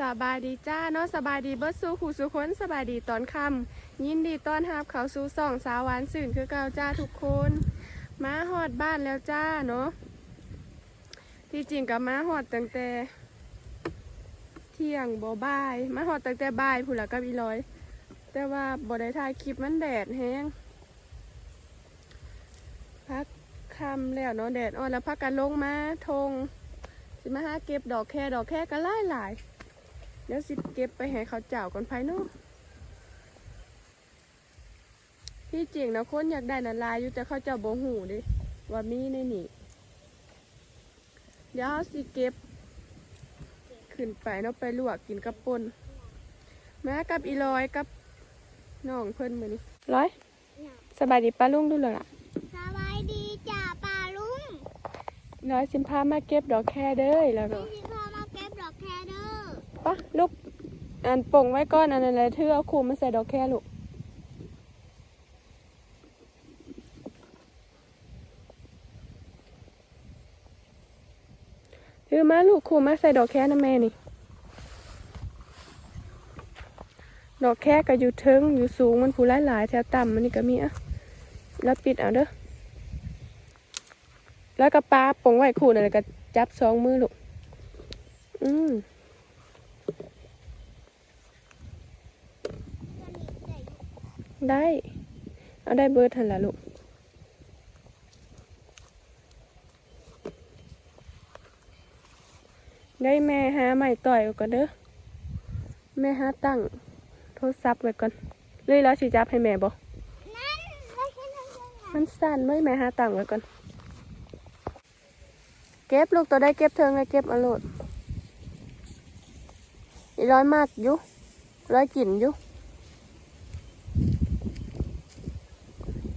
สบายดีจ้าเนาะสบายดีเบิดสู่ขู่สู่คนสบายดีตอนค่ำยินดีต้อนรับเขาสู่สองสาวหวานสื่นคือเก่าจ้าทุกคนมาหอดบ้านแล้วจ้าเนาะที่จริงกับมาหอดตั้งแต่ เที่ยงบ่บ่ายมาหอดตั้งแต่บ่ายผู้ละกับอีร้อย แต่ว่าบ่ได้ถ่ายคลิปมันแดดแห้งพักค่ำแล้วเนาะแดดอ่อนแล้วพักกันลงมาทงสิมาหาเก็บดอกแค่ดอกแค่ก็หลายหลาย ดี๋ยวสิเก็บไปให้เขาเจ้าก่อนภายนอกที่จริงนะคนอยากได้นันลายอยู่แต่เขาเจ้าบ่หูเดิว่ามีในนี่ เดี๋ยวเราสิเก็บ ขึ้นไปเนาะไปลวกกินกับปนมากับอีลอยกับน้องเพิ่นมือนี้ร้อยสบายดีป้าลุงดูเลยล่ะสบายดีจ้าป่าลุงร้อยสิมพามาเก็บดอกแค่เด้อแล้วพี่ ปะลูกอันป่งไว้ก่อนอันอะไรเธอเอาคูมาใส่ดอกแค่ลูกถือมาลูกคูมาใส่ดอกแค่นะแม่นี่ ดอกแค่ก็อยู่เทิงอยู่สูงมันผู้หลายหลายๆแถวต่ำมันนี่ก็มีอะแล้วปิดเอาเด้อแล้วก็ปลาป่งไว้คู่นั่นก็จับสองมือลูก อืม ได้ เอาได้เบิร์ทันละลูกได้แม่หาใหม่ต่อยก่อนเด้อแม่หาตั้งโทรศัพท์ไว้ก่อนเลยแล้วสิจับให้แม่บอกมันสั่นไหมแม่หาตั้งไว้ก่อนเก็บลูกตัวได้เก็บเทิงเลยเก็บอาโลดอีร้อยมากยู่ร้อยกลิ่นยู่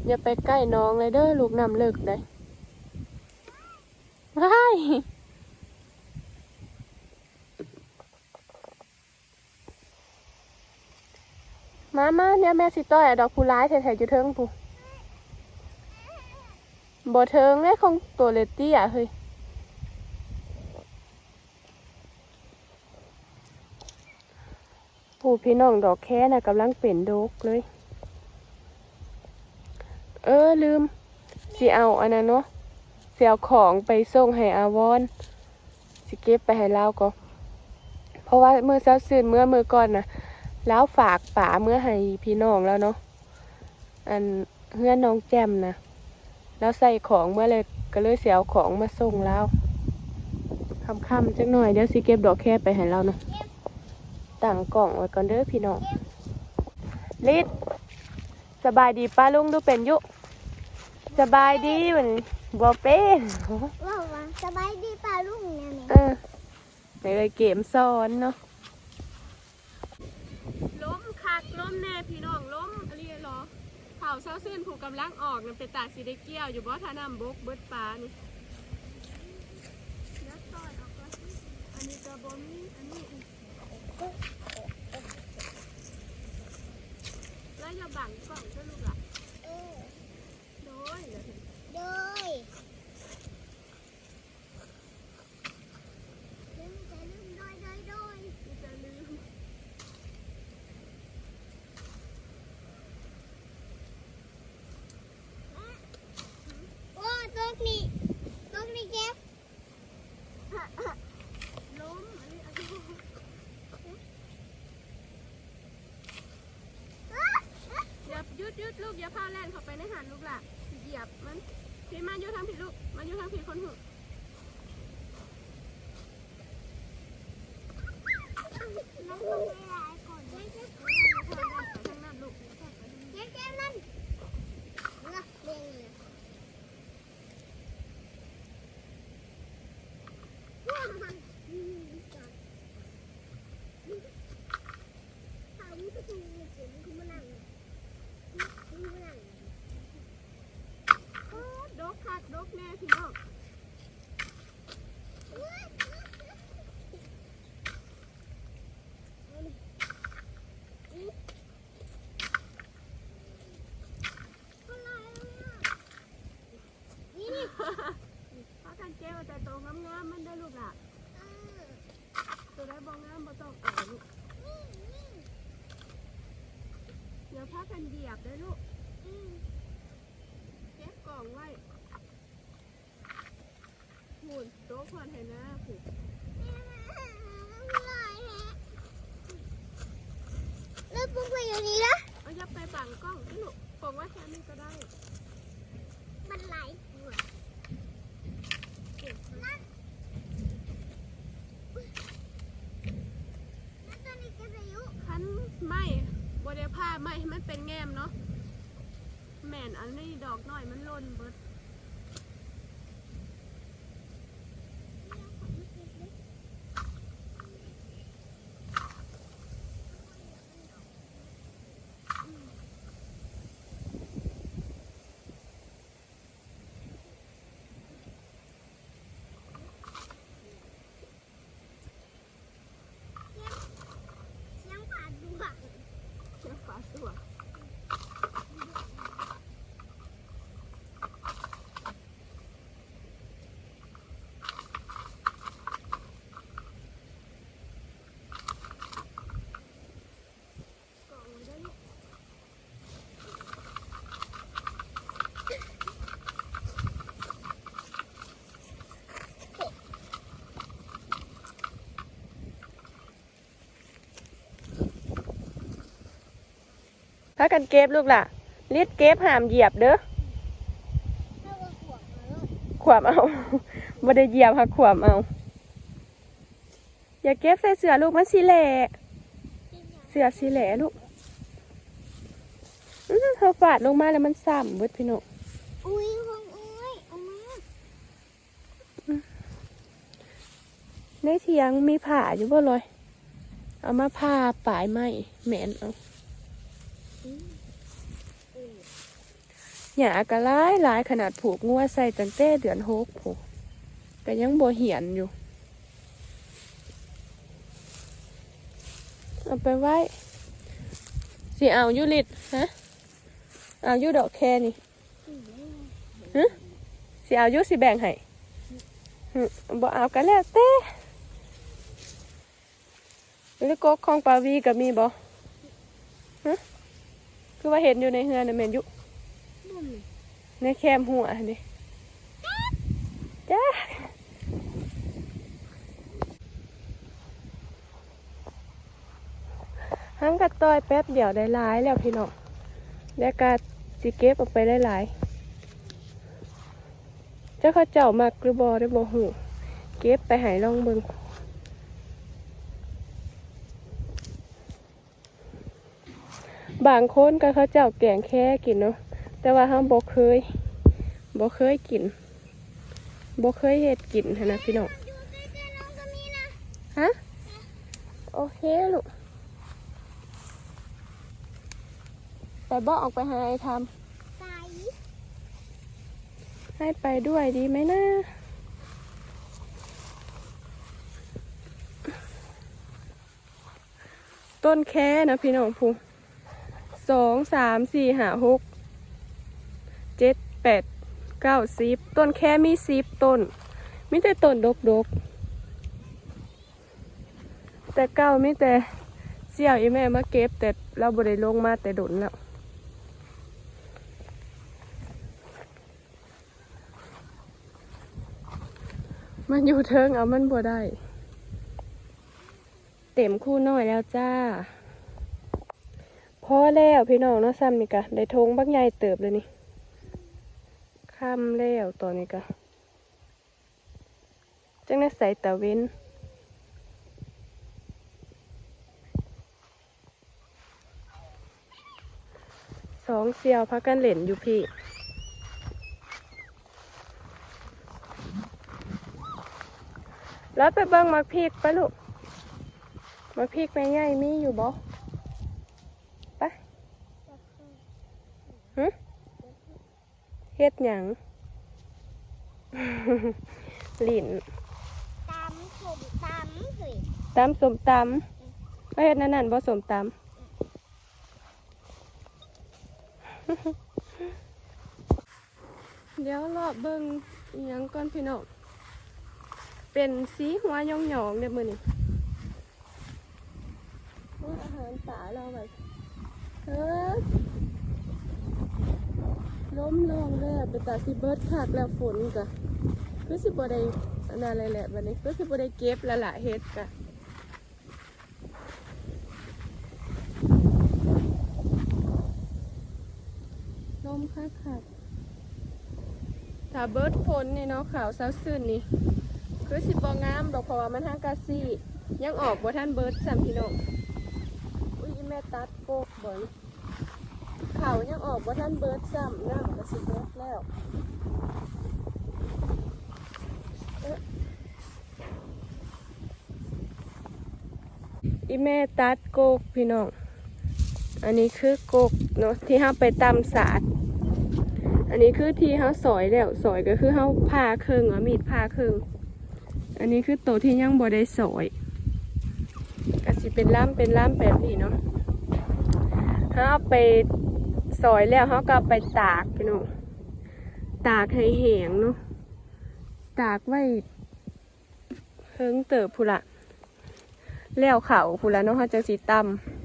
อย่าไปใกล้น้องเลยเด้อลูกน้ำเลิกได้ว้ายมามาเนี่ยแม่สิต้อยดอกผู้ร้ายแถวๆอยู่เทิงผู้บ่เทิงเลยของตัวเลตตี้อะเฮ้ยผู้พี่น้องดอกแค่น่ะกำลังเป็นดกเลย เออลืมสิเอาอันนั้นเนาะสิเอาของไปส่งให้อาวอนสิเก็บไปให้เล่าก็เพราะว่าเมื่อเช้าซื่นเมื่อมือก่อนนะแล้วฝากป๋าเมื่อให้พี่น้องแล้วเนาะอันเพื่อนน้องแจมนะแล้วใส่ของเมื่อเลยก็เลยเสียของมาส่งแล้วค่ำๆจักหน่อยเดี๋ยวสิเก็บดอกแค่ไปให้เราเนาะตั้งกล่องไว้ก่อนเด้อพี่น้องลิด สบายดีป้าลุงดูเป็นอยุสบายดีเหมือนบอเป็นว่าว่าสบายดีป่าลุงเนี่ยแม่เออในเลยเกมซ้อนเนาะล้มคักล้มแน่พี่น้องล้มอะไรเหรอเผาเศร้าซื่นผูกกำลังออกนั่นเป็นตาสีได้เกี้ยว อยู่บ่ท่าน้ำบกเบิดปลานี่นักต่อยออกก็อันนี้กระบอมีอันนี้ อีกแล้วอย่าบังกล่องเจ้าลูกหล่ะ เออ โดยเดี๋ยวเห็น โดยลืมจะลืมโดยโดยโดย จะลืม โอ้ตรงนี้ตรงนี้เก็บ ล้มอันนี้อันนี้อย่าหยุดหยุด ลูกอย่าพาแล่นเข้าไปในหันลูกล่ะสิเหยียบมันพี่มาอยู่ทางผิดลูกมาอยู่ทางผิดคนหูน้องต้องไปหนเก็บเก็บ ทางนั้นลูก เก็บเก็บนั่นนะเด้งเลยว้าวมันอืมจอดถามว่าจะมีเสียงคุณมานั่งคุณมานั่ง โอ้ดกคักดกแน่พี่น้อง ยวพากันเหยียบได้อลูกอืมเก็บกล่องไว้หมุนโต๊ะพอนให้นะผูกแล้วปุ๊บไปอยู่นี่ละเอายับไปบังกล้องนี่ลูกกล่องไว้แค่นี้ก็ได้ มันไหลหัวนั่นแล้วตอนนี้จะไปอยู่คันไม่บ ไดผ้าไม่ให้มันเป็นแง้มเนาะแม่นอันนี้ดอกน้อยมันล่นเบิด เสียงผ่านดวง เชือกฝาตัว กล่องไว้ด้วยเนี่ย พากันเก็บลูกล่ะลิดเก็บหามเหยียบเด้อถ้าว่าขวบมาแล้วขวามเอาบ่ได้เหยียบค่ะขวามเอา อย่าเก็บใส่เสือลูกมันสิแหล่กินอย่างเสือสิแหล่ลูกอื้อเธอฟาดลงมาแล้วมันซ้ำเบิดพี่น้องอุ้ยห้องอุ้ยเอามาในเถียงมีผ่าอยู่บ่ลอยเอามาผ่าปลายไม้แม่นเอา อืม หยากระลายหลายขนาดผูกงัวใส่ตั้งแต่เดือนหกผูกก็ยังบ่เหียนอยู่ เอาไปไว้สิเอายุลิดฮะเอายุดอกแค่นี่ฮะสิเอายุสิแบ่งให้บ่เอากันแล้วเต้หรือกกของปาวีก็มีบ่ฮะคือว่าเห็นอยู่ในเฮือนน่ะแม่นอยู่ ในแคมหัวนี่จ้าหังกระต้อยแป๊บเดียวได้หลายแล้วพี่น้องแล้วก็สิเก็บออกไปได้หลายเจ้าเขาเจ้ามักรือบอได้บอหูเก็บไปหายลองเบิงบางคนก็เขาเจ้าแกงแค่กินเนาะ แต่ว่าห้ามบ่เคยบ่เคยกินบ่เคยเฮ็ดกินนนะพี่น้องอยู่ใกล้ๆน้องก็มีนะฮะโอเคลูกไปบ่ออกไปหาไอ้ทไก่ำให้ไปด้วยดีไหมนะต้นแค่นะพี่น้องพูสองสามสี่ห้าหก เจ็ดแปดเก้าสิบต้นแค่มีสิบต้นมีแต่ต้นดกดกแต่เก้ามีแต่เสี่ยวอีแม่มาเก็บ แต่เราบ่ได้ลงมาแต่ดนแล้วมันอยู่เทิงเอามันบ่ได้ เต็มคู่น้อยแล้วจ้าพอแล้วพี่น้องเนาะซ้ำนี่กะได้ทงบักใหญ่เติบเลยนี่ ค่ำแล้วตอนนี้กะจังได้ใส่ตะเว้นสองเสียวพักกันเหล่นอยู่พี่แล้วไปเบิ่งมักพริกไปลูกมักพริกแม่ใหญ่มีอยู่บ่ไปหึเฮ็ดหยังลิ้นตำผมตำเฮ้ยตำสมตำเอาเฮ็ดนั่นนั่นบ่สมตำเดี๋ยวรอบเบิ่งอีหยังก่อนพี่น้อง เป็นสีหัวหยองๆเด้อมื้อนี้ว่าอาหารป่าเราแบบเฮ้ย ล้มลงแล้วไปตัดสิเบิดคักแล้วฝนกะคือสิบ่ได้อันนั้นอะไรแหละบัดนี้คือสิบ่ได้เก็บแล้วล่ะเฮ็ดกะลมคักคักถ้าเบิดฝนนี่เนาะขาวเซาซื่นนี่คือสิบ่งามดอกเพราะว่ามันทางกาซี่ยังออกบ่ทันเบิดซ้ำพี่น้องอุ้ยอีแม่ตัดโกกบ่อย เขายังออกบ่าทันเบิร์ดซ้ำน้ำก็สิเบิดแล้วอีแม่ตัดโกกพี่น้อง อันนี้คือโกกเนาะที่เฮาไปตำสาดอันนี้คือที่เฮาสอยแล้วสอยก็คือเฮาผ่าครึ่งเอามีดผ่าครึ่งอันนี้คือตัวที่ยังบ่ได้สอยก็สิเป็นล่ำเป็นล่ำแบบนี้เนาะเฮาไป สอยแล้วเฮาก็ไปตากพี่น้องตากให้แห้งเนาะตากไว้เฮิงเติบพุละแล้วเขาพุละเนาะเฮาจังสิต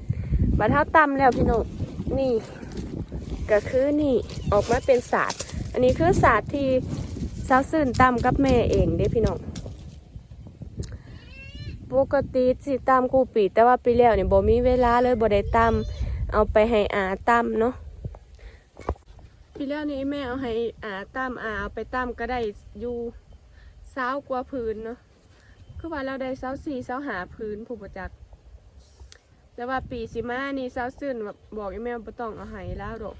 ำบัดเฮาตำแล้วพี่น้องนี่ ก็คือนี่ออกมาเป็นศาสตร์ อันนี้คือศาสตร์ที่สาวซื่นตำกับแม่เองเด้พี่น้องปกติสิตำกูปีแต่ว่าปีแล้วเนี่ยบ่มีเวลาเลยบ่ได้ตำเอาไปให้อาตำเนาะ ปีแล้วนี่แม่เอาให้อาตำอาเอาไปตำก็ได้อยู่เช้ากว่าพื้นเนาะคือว่าเราได้เช้าสี่เช้าหาพื้นผู้ประจักษ์แต่ว่าปีสิมานี่เช้าซื่นแบบบอกอีแม่บ่ต้องเอาให้แล้วดอก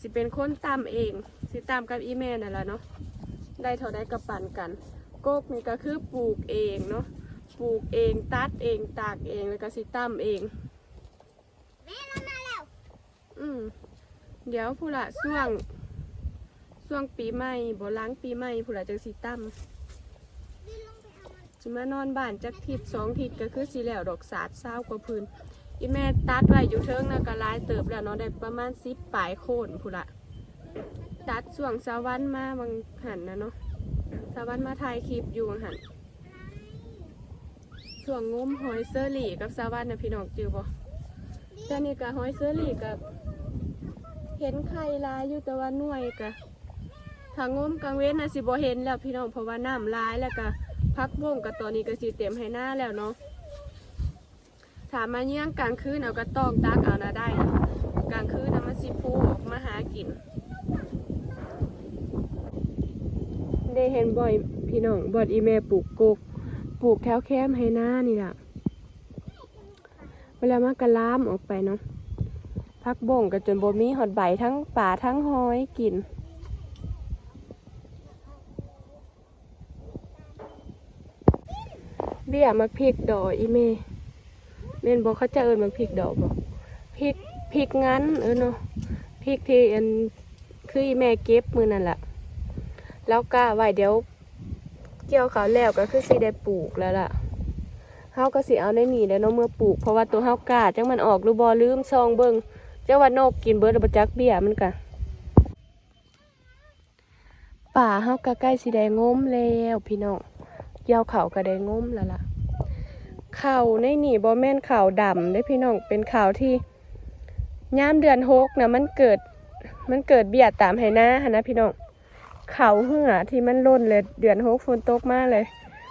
สิเป็นคนตำเองสิตำกับอีแม่นั่นแหละเนาะได้เท่าได้กระปันกัน โกกนี่ก็คือปลูกเองเนาะปลูกเองตัดเองตากเองแล้วก็สิตั้มเองแม่เรามาแล้วอืม เดี๋ยวผู้ละช่วงช่วงปีใหม่บ่ล้างปีใหม่ผู้ละจังสิตั้มดินลงไปเอามันสิมานอนบ้านจักทิศสองทิศก็คือสิแล้วดอกสาดเศร้ากว่าพื้นอีแม่ตัดไว้อยู่เทิงนะก็หลายเติบแล้วเนาะได้ประมาณสิบปลายโคนผู้ละตัดช่วงสาวันมาบางหันนะเนาะสาวันมาถ่ายคลิปอยู่บางหันช่วงง้มหอยเซอรี่กับสาวันนะพี่น้องจือบ่แต่นี่ก็หอยเสื้อหลีกับ เห็นไข่ลายอยู่แต่ว่าหน่วยกะทางงมกลางเว้นนะสิบ่เห็นแล้วพี่น้องเพราะว่าน้ำลายแล้วก็พักวงกับตอนนี้ก็สิเต็มให้หน้าแล้วเนาะถามมาเยี่ยงกลางคืนเอาก็ต้องตักเอานะได้ กลางคืนนะมันสิพูออกมาหากิน ได้เห็นบ่อยพี่น้องบอดอีเมปลูกกกปลูกแถวแคมให้หน้านี่แหละเวลามากระล้ามออกไปเนาะ พักบ่งก็จนบ่มีหอดใบทั้งป่าทั้งห้อยกิน เบี้ยมักพริกดอกอีเมเม่นบอกเขาจะเอินมักพริกดอกบอกพริกพริกงั้นเออเนาะพริกที่อันคืออีแม่เก็บมือนั่นแหละแล้วก็ไว้เดี๋ยวเกี่ยวเขาแล้วก็คือสิได้ปลูกแล้วล่ะเฮาก็สิเอาในนี่แล้วเนาะเมื่อปลูกเพราะว่าตัวเฮากาจังมันออกรือบ่ลืมซองเบิ่ง เจังว่านกกินเบิดแล้วบ่จักเบี้ยมันกะป่าเฮาก็ใกล้สิได้งมแล้วพี่น้องเกี่ยวเขาก็ได้งมแล้วล่ะข้าวในนี่บ่แม่นข้าวดำเด้พี่น้องเป็นข้าวที่ย่ามเดือนหกนะมันเกิดมันเกิดเบี้ยตามไหนาหนะพี่น้องข้าวเหือที่มันล่นเลยเดือนหกฝนตกมากเลย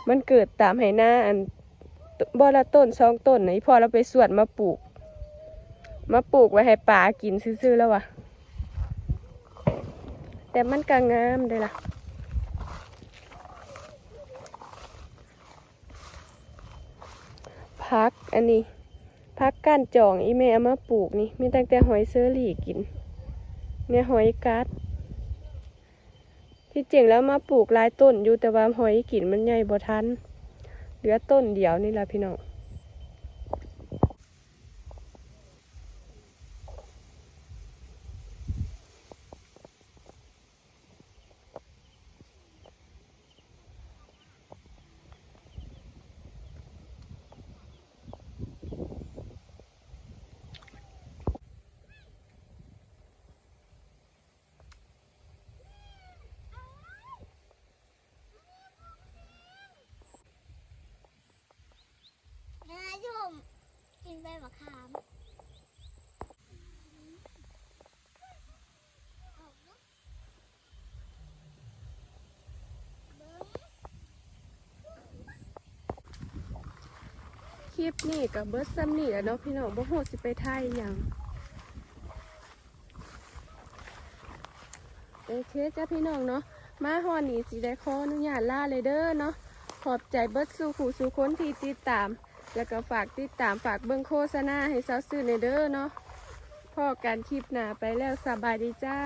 มันเกิดตามไหนาอันบ่ละต้นสองต้นนี่พอเราไปสวนมาปลูก มาปลูกไว้ให้ปลากินซื่อๆแล้ววะแต่มันก็งามเลยล่ะ พักอันนี้ พักก้านจองอีเมเอามาปลูกนี่ มีตั้งแต่หอยเซอรี่กิน เนี่ยหอยกัดที่จริงแล้วมาปลูกหลายต้นอยู่แต่ว่าหอยกินมันใหญ่บ่ทัน เหลือต้นเดียวนี่แหละพี่น้องินใบมะขามคลิปนี้กับเบิร์ตซัมนี่แหละเนาะพี่น้องบ่โหดสิไปไทยยังโอเคจ้าพี่น้องเนาะมาฮอนนี่สิได้ขออนุญาตล่าเลยเด้อเนาะขอบใจเบิร์ตสู่ขู่สู่คนที่ติดตาม แล้วก็ฝากติดตามฝากเบิ้งโฆษณาให้สาวซื้อในเด้อเนาะพอการคลิปหนาไปแล้วสบายดีจ้า